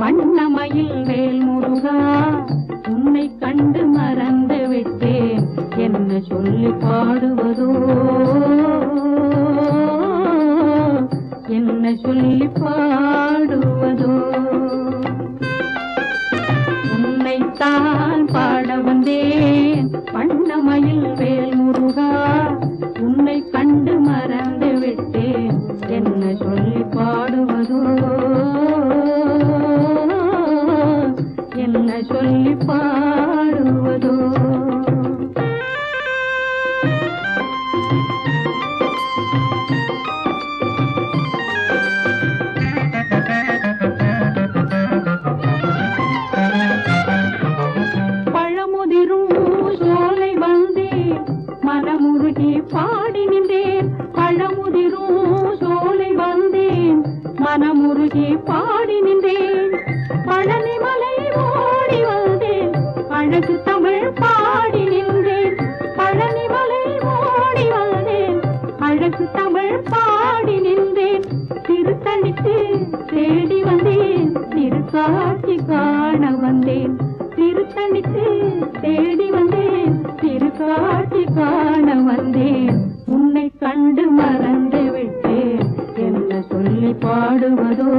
வண்ணமயில் வேல் முருகா உன்னை கண்டு மறந்து விட்டேன். என்ன சொல்லி பாடுவதோ? என்ன சொல்லி பாடுவதோ? உன்னைத்தான் பாட வந்தேன். பண்ணமயில் வேல் முருகா உன்னை கண்டு மறந்து விட்டேன். என்ன சொல்லி பாடுவதோ? என்ன சொல்லி பாடுவதோ? பழமுதிரும் சோலை வந்தேன் மனமுருகி பாடி நின்றேன். பழமுதிரும் சோலை வந்தேன் மனமுருகி பாடி நின்றேன். கண்டு மறந்து விட்டேன் என்ன சொல்லி பாடுவதோ?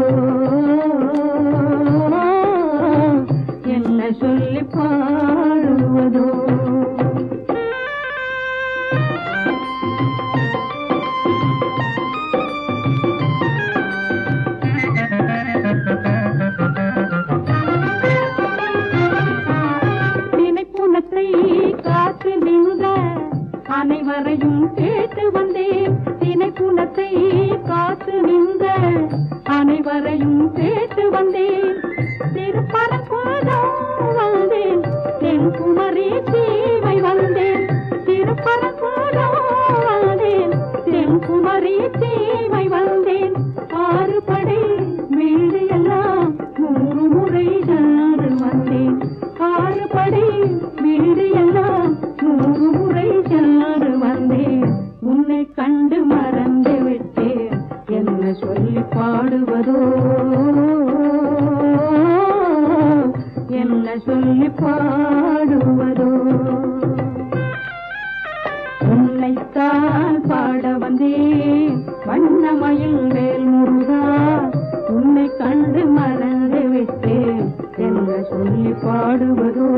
அனைவரையும் கேட்டு வந்தேன். நினைப்புணத்தை காத்து நின்ற அனைவரையும் கேட்டு வந்தேன். திருப்பரங்குன்றம் வந்தேன் தென்குமரி தீவை வந்தேன். திருப்பரங்குன்றம் வந்தேன் தென்குமரி தீவை வந்தேன் ஆறு படை வீடு எல்லாம் நூறு முறை சென்று வந்தேன். ஆறுபடை வீடு எல்லாம் என்ன சொல்லி பாடுவதோ? உன்னைத்தான் பாட வந்தேன். வண்ணமயில் வேல் முருகா உன்னை கண்டு மறந்து விட்டேன். என்ன சொல்லி பாடுவதோ?